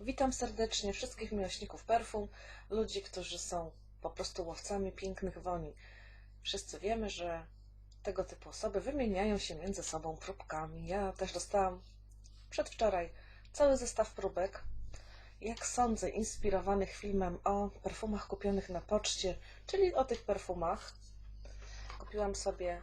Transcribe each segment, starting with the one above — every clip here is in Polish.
Witam serdecznie wszystkich miłośników perfum, ludzi, którzy są po prostu łowcami pięknych woni. Wszyscy wiemy, że tego typu osoby wymieniają się między sobą próbkami. Ja też dostałam przedwczoraj cały zestaw próbek, jak sądzę, inspirowanych filmem o perfumach kupionych na poczcie, czyli o tych perfumach. Kupiłam sobie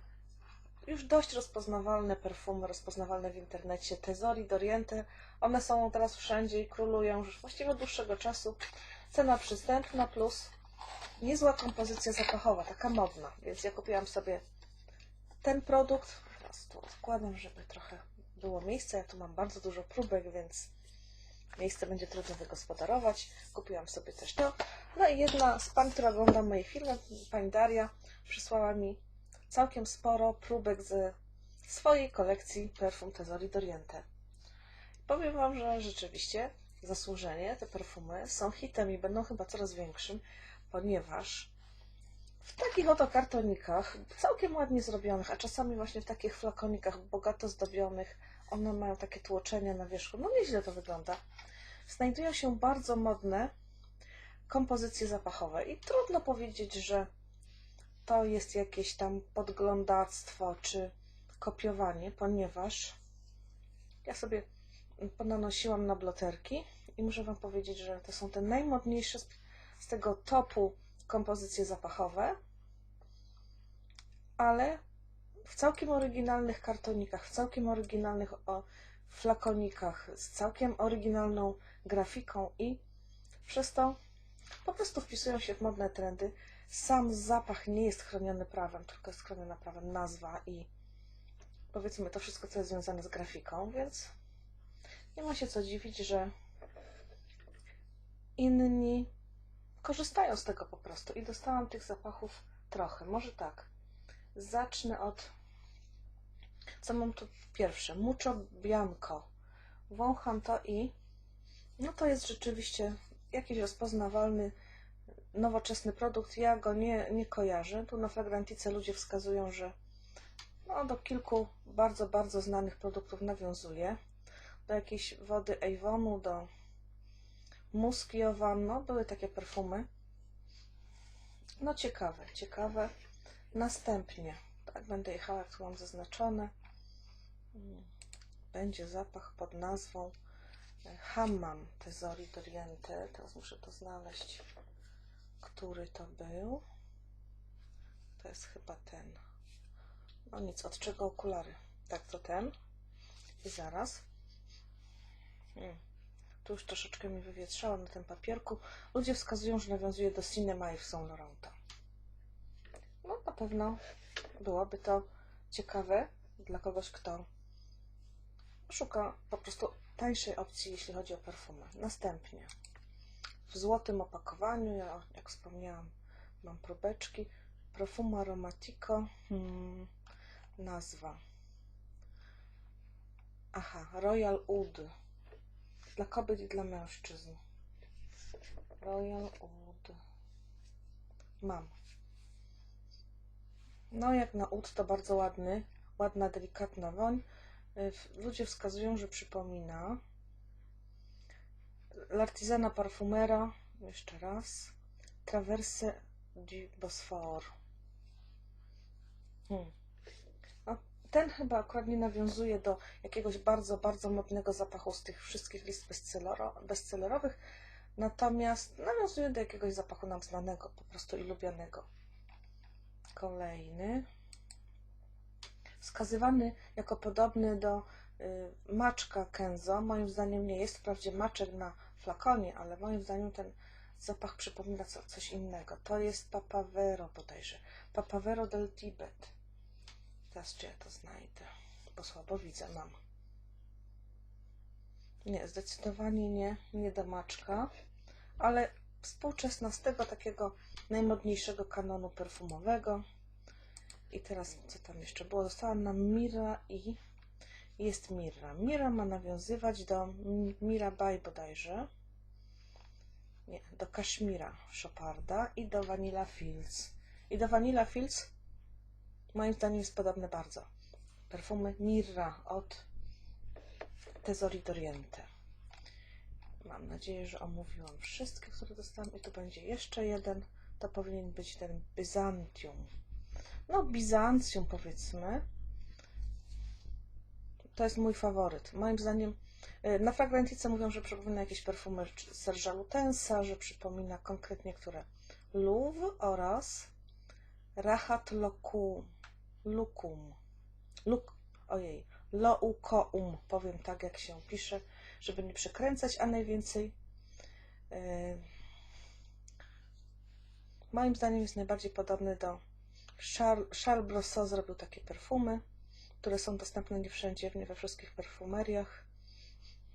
już dość rozpoznawalne perfumy, rozpoznawalne w internecie, Tesori, Doriente. One są teraz wszędzie i królują już właściwie od dłuższego czasu. Cena przystępna plus niezła kompozycja zapachowa, taka modna. Więc ja kupiłam sobie ten produkt. Teraz tu odkładam, żeby trochę było miejsca. Ja tu mam bardzo dużo próbek, więc miejsce będzie trudno wygospodarować. Kupiłam sobie też to. No i jedna z pań, która ogląda moje filmy, pani Daria, przysłała mi całkiem sporo próbek ze swojej kolekcji perfum Tesori Doriente. Powiem Wam, że rzeczywiście zasłużenie te perfumy są hitem i będą chyba coraz większym, ponieważ w takich oto kartonikach, całkiem ładnie zrobionych, a czasami właśnie w takich flakonikach bogato zdobionych, one mają takie tłoczenia na wierzchu, no nieźle to wygląda, znajdują się bardzo modne kompozycje zapachowe i trudno powiedzieć, że to jest jakieś tam podglądactwo czy kopiowanie, ponieważ ja sobie ponanosiłam na bloterki i muszę Wam powiedzieć, że to są te najmodniejsze z, tego topu kompozycje zapachowe, ale w całkiem oryginalnych kartonikach, w całkiem oryginalnych flakonikach, z całkiem oryginalną grafiką i przez to po prostu wpisują się w modne trendy. Sam zapach nie jest chroniony prawem, tylko jest chroniona prawem nazwa i powiedzmy to wszystko, co jest związane z grafiką, więc nie ma się co dziwić, że inni korzystają z tego po prostu i dostałam tych zapachów trochę. Może tak, zacznę od co mam tu pierwsze? Mucho Bianco. Wącham to i no to jest rzeczywiście jakiś rozpoznawalny nowoczesny produkt. Ja go nie, nie kojarzę. Tu na Fragrantice ludzie wskazują, że no, do kilku bardzo, bardzo znanych produktów nawiązuje. Do jakiejś wody Avonu, do muski Owan, no były takie perfumy. No ciekawe, ciekawe. Następnie, tak będę jechała, jak tu mam zaznaczone. Będzie zapach pod nazwą Hammam Tesori Doriente. Teraz muszę to znaleźć który to był. To jest chyba ten. No nic, od czego okulary? Tak, to ten. I zaraz. Hmm. Tu już troszeczkę mi wywietrzało na tym papierku. Ludzie wskazują, że nawiązuje do Cinema i w Saint Laurenta. No na pewno byłoby to ciekawe dla kogoś, kto szuka po prostu tańszej opcji, jeśli chodzi o perfumy. Następnie w złotym opakowaniu. Ja, jak wspomniałam, mam próbeczki. Profumo Aromatico. Hmm, nazwa. Aha, Royal Oud. Dla kobiet i dla mężczyzn. Royal Oud. Mam. No, jak na Oud to bardzo ładny, ładna, delikatna woń. Ludzie wskazują, że przypomina L'Artisana Parfumera, jeszcze raz, Traverse du Bosphore. Hmm. Ten chyba akurat nie nawiązuje do jakiegoś bardzo, bardzo modnego zapachu z tych wszystkich list bestsellerowych, natomiast nawiązuje do jakiegoś zapachu nam znanego, po prostu i lubianego. Kolejny. Wskazywany jako podobny do maczka Kenzo. Moim zdaniem nie jest. Wprawdzie maczek na flakonie, ale moim zdaniem ten zapach przypomina co, coś innego. To jest Papavero bodajże. Papavero del Tibet. Teraz czy ja to znajdę, bo słabo widzę, mam. Nie, zdecydowanie nie, nie do maczka, ale współczesna z tego takiego najmodniejszego kanonu perfumowego. I teraz, co tam jeszcze było? Zostałam na Mira i jest Mira. Mira ma nawiązywać do Mirabai bodajże. Nie, do Kaszmira Shoparda i do Vanilla Fields. I do Vanilla Fields moim zdaniem jest podobne bardzo. Perfumy Mirra od Tesori Doriente. Mam nadzieję, że omówiłam wszystkie, które dostałam i tu będzie jeszcze jeden. To powinien być ten Byzantium. No, Bizancjum powiedzmy. To jest mój faworyt. Moim zdaniem y, na fragrantice mówią, że przypomina jakieś perfumy Serge'a Lutensa, że przypomina konkretnie które Louvre oraz Rahat Lokum. Lukum. Luk, ojej, Loukoum, powiem tak jak się pisze, żeby nie przekręcać, a najwięcej yy, moim zdaniem jest najbardziej podobny do Charles, Charles Brosseau zrobił takie perfumy, które są dostępne nie wszędzie, nie we wszystkich perfumeriach.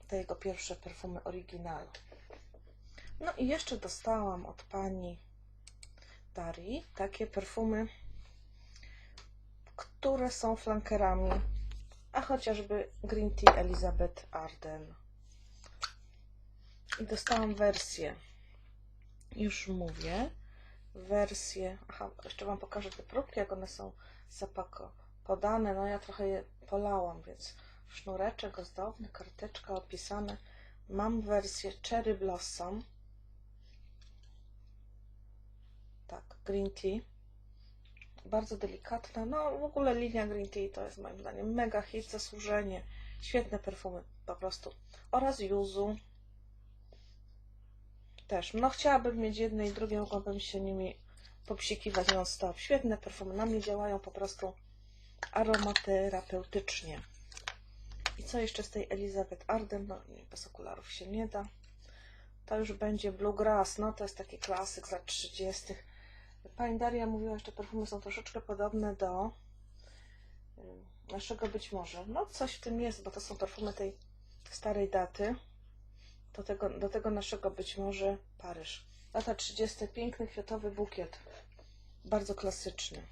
Te jego pierwsze perfumy oryginalne. No i jeszcze dostałam od pani Darii takie perfumy, które są flankerami, a chociażby Green Tea Elizabeth Arden. I dostałam wersję, już mówię, wersję, aha, jeszcze Wam pokażę te próbki, jak one są zapako podane, no ja trochę je polałam, więc sznureczek ozdobny, karteczka opisane. Mam wersję Cherry Blossom, tak, Green Tea, bardzo delikatna, no w ogóle linia Green Tea to jest moim zdaniem mega hit, zasłużenie, świetne perfumy po prostu, oraz Yuzu, też. No chciałabym mieć jedne i drugie, mogłabym się nimi popsikiwać non stop. Świetne perfumy. Na mnie działają po prostu aromaterapeutycznie. I co jeszcze z tej Elizabeth Arden? No nie, bez okularów się nie da. To już będzie Bluegrass. No to jest taki klasyk z lat 30. Pani Daria mówiła, że te perfumy są troszeczkę podobne do y, naszego być może. No coś w tym jest, bo to są perfumy tej starej daty do tego, do tego naszego być może Paryż. Lata 30. Piękny kwiatowy bukiet. Bardzo klasyczny.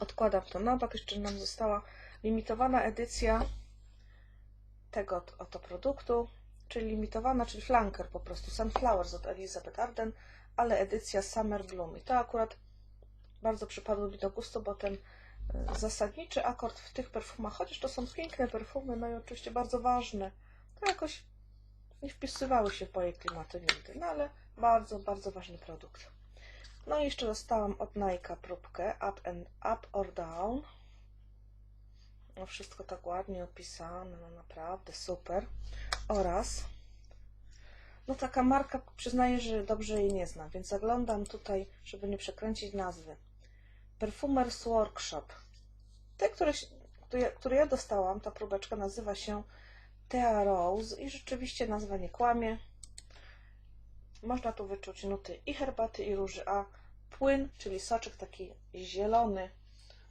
Odkładam to na bok. Jeszcze nam została limitowana edycja tego oto produktu, czyli limitowana, czyli flanker po prostu. Sunflowers od Elizabeth Arden, ale edycja Summer Bloom. I to akurat bardzo przypadło mi do gustu, bo ten e, zasadniczy akord w tych perfumach, chociaż to są piękne perfumy, no i oczywiście bardzo ważne, to jakoś nie wpisywały się w moje klimaty nigdy, no ale bardzo, bardzo ważny produkt. No i jeszcze dostałam od Nike próbkę Up and Up or Down. No wszystko tak ładnie opisane, no naprawdę super. Oraz no taka marka, przyznaję, że dobrze jej nie znam, więc zaglądam tutaj, żeby nie przekręcić nazwy. Perfumers Workshop. Te, które, które ja dostałam, ta próbeczka nazywa się Thea Rose i rzeczywiście nazwa nie kłamie. Można tu wyczuć nuty i herbaty, i róży, a płyn, czyli soczek taki zielony.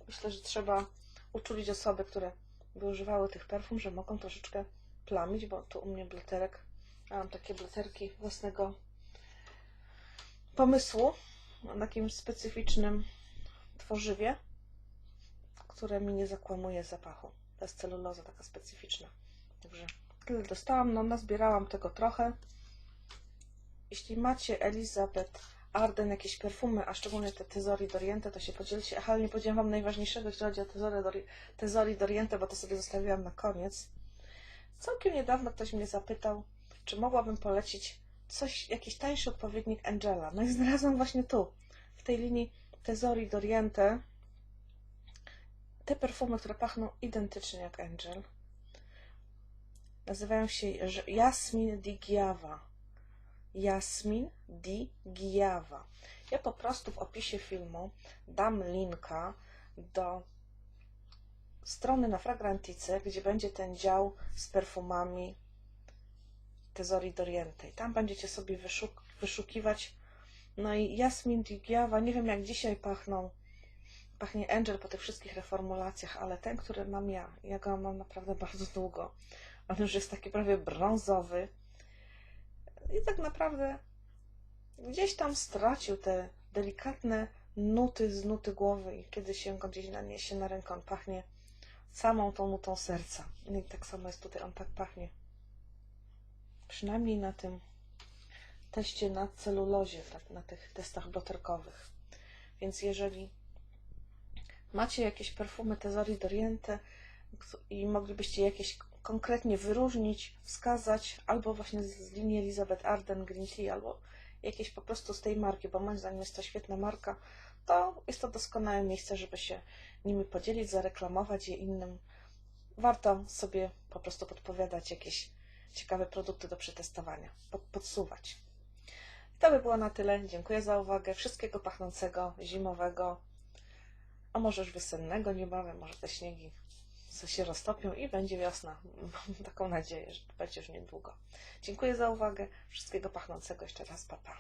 Myślę, że trzeba uczulić osoby, które by używały tych perfum, że mogą troszeczkę plamić, bo tu u mnie bleterek, ja mam takie bleterki własnego pomysłu na takim specyficznym tworzywie, które mi nie zakłamuje zapachu. To jest celuloza taka specyficzna. Także tyle dostałam, no nazbierałam tego trochę. Jeśli macie Elizabeth Arden jakieś perfumy, a szczególnie te Tesori Doriente, to się podzielcie. Aha, nie powiedziałam Wam najważniejszego, jeśli chodzi o Tesori, Dori Tesori Doriente, bo to sobie zostawiłam na koniec. Całkiem niedawno ktoś mnie zapytał, czy mogłabym polecić coś, jakiś tańszy odpowiednik Angela. No i znalazłam właśnie tu, w tej linii Tesori Doriente, te perfumy, które pachną identycznie jak Angel. Nazywają się Jasmin di Giava. Jasmin di Giava. Ja po prostu w opisie filmu dam linka do strony na Fragrantice, gdzie będzie ten dział z perfumami Tesori d'Oriente. Tam będziecie sobie wyszuk wyszukiwać. No i Jasmin di Giava, nie wiem jak dzisiaj pachną, pachnie Angel po tych wszystkich reformulacjach, ale ten, który mam ja, ja go mam naprawdę bardzo długo. On już jest taki prawie brązowy. I tak naprawdę gdzieś tam stracił te delikatne nuty z nuty głowy i kiedy się go gdzieś naniesie na rękę, on pachnie samą tą nutą serca. No I tak samo jest tutaj, on tak pachnie. Przynajmniej na tym teście na celulozie, tak, na tych testach bloterkowych. Więc jeżeli macie jakieś perfumy Tesori Doriente i moglibyście jakieś konkretnie wyróżnić, wskazać, albo właśnie z linii Elizabeth Arden, Green Tea, albo jakieś po prostu z tej marki, bo moim zdaniem jest to świetna marka, to jest to doskonałe miejsce, żeby się nimi podzielić, zareklamować je innym. Warto sobie po prostu podpowiadać jakieś ciekawe produkty do przetestowania, pod, podsuwać. To by było na tyle. Dziękuję za uwagę. Wszystkiego pachnącego, zimowego, a może już wiosennego niebawem, może te śniegi co się roztopią i będzie wiosna. Mam taką nadzieję, że będzie już niedługo. Dziękuję za uwagę. Wszystkiego pachnącego jeszcze raz. Pa, pa.